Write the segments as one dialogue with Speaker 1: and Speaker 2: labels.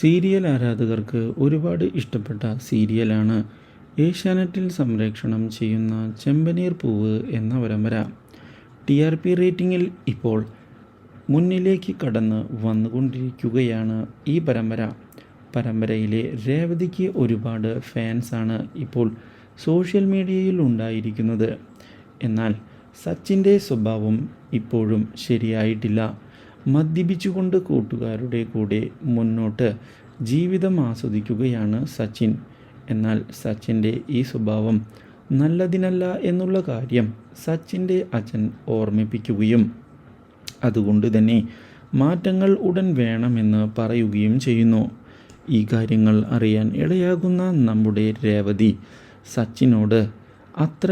Speaker 1: Serial ആരാധകർക്ക് ഒരുപാട് ഇഷ്ടപ്പെട്ട സീരിയലാണ് ഏഷ്യാനെറ്റിൽ സംരക്ഷണം ചെയ്യുന്ന ചെമ്പനീർ പൂവ് എന്ന പരമ്പര. ടി ആർ പി റേറ്റിംഗിൽ ഇപ്പോൾ മുന്നിലേക്ക് കടന്ന് വന്നുകൊണ്ടിരിക്കുകയാണ് ഈ പരമ്പര. പരമ്പരയിലെ രേവതിക്ക് ഒരുപാട് ഫാൻസാണ് ഇപ്പോൾ സോഷ്യൽ മീഡിയയിൽ ഉണ്ടായിരിക്കുന്നത്. എന്നാൽ സച്ചിന്റെ സ്വഭാവം ഇപ്പോഴും ശരിയായിട്ടില്ല. മദ്യപിച്ചുകൊണ്ട് കൂട്ടുകാരുടെ കൂടെ മുന്നോട്ട് ജീവിതം ആസ്വദിക്കുകയാണ് സച്ചിൻ. എന്നാൽ സച്ചിന്റെ ഈ സ്വഭാവം നല്ലതിനല്ല എന്നുള്ള കാര്യം സച്ചിന്റെ അച്ഛൻ ഓർമ്മിപ്പിക്കുകയും അതുകൊണ്ട് തന്നെ മാറ്റങ്ങൾ ഉടൻ വേണമെന്ന് പറയുകയും ചെയ്യുന്നു. ഈ കാര്യങ്ങൾ അറിയാൻ ഇടയാകുന്ന നമ്മുടെ രേവതി സച്ചിനോട് അത്ര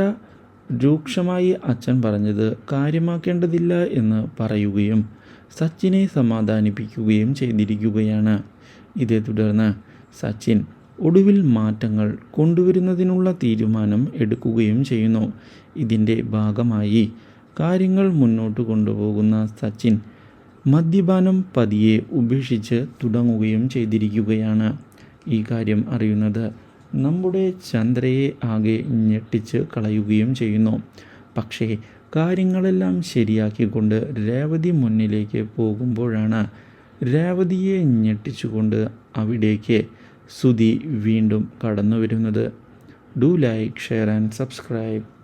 Speaker 1: രൂക്ഷമായി അച്ഛൻ പറഞ്ഞത് കാര്യമാക്കേണ്ടതില്ല എന്ന് പറയുകയും സച്ചിനെ സമാധാനിപ്പിക്കുകയും ചെയ്തിരിക്കുകയാണ്. ഇതേ തുടർന്ന് സച്ചിൻ ഒടുവിൽ മാറ്റങ്ങൾ കൊണ്ടുവരുന്നതിനുള്ള തീരുമാനം എടുക്കുകയും ചെയ്യുന്നു. ഇതിന്റെ ഭാഗമായി കാര്യങ്ങൾ മുന്നോട്ട് കൊണ്ടുപോകുന്ന സച്ചിൻ മദ്യപാനം പതിയെ ഉപേക്ഷിച്ച് തുടങ്ങുകയും ചെയ്തിരിക്കുകയാണ്. ഈ കാര്യം അറിയുന്നത് നമ്മുടെ ചന്ദ്രയെ ആകെ ഞെട്ടിച്ച് കളയുകയും ചെയ്യുന്നു. പക്ഷേ കാര്യങ്ങളെല്ലാം ശരിയാക്കിക്കൊണ്ട് രേവതി മുന്നിലേക്ക് പോകുമ്പോഴാണ് രേവതിയെ ഞെട്ടിച്ചുകൊണ്ട് അവിടേക്ക് സുധി വീണ്ടും കടന്നു വരുന്നത് do like share and subscribe.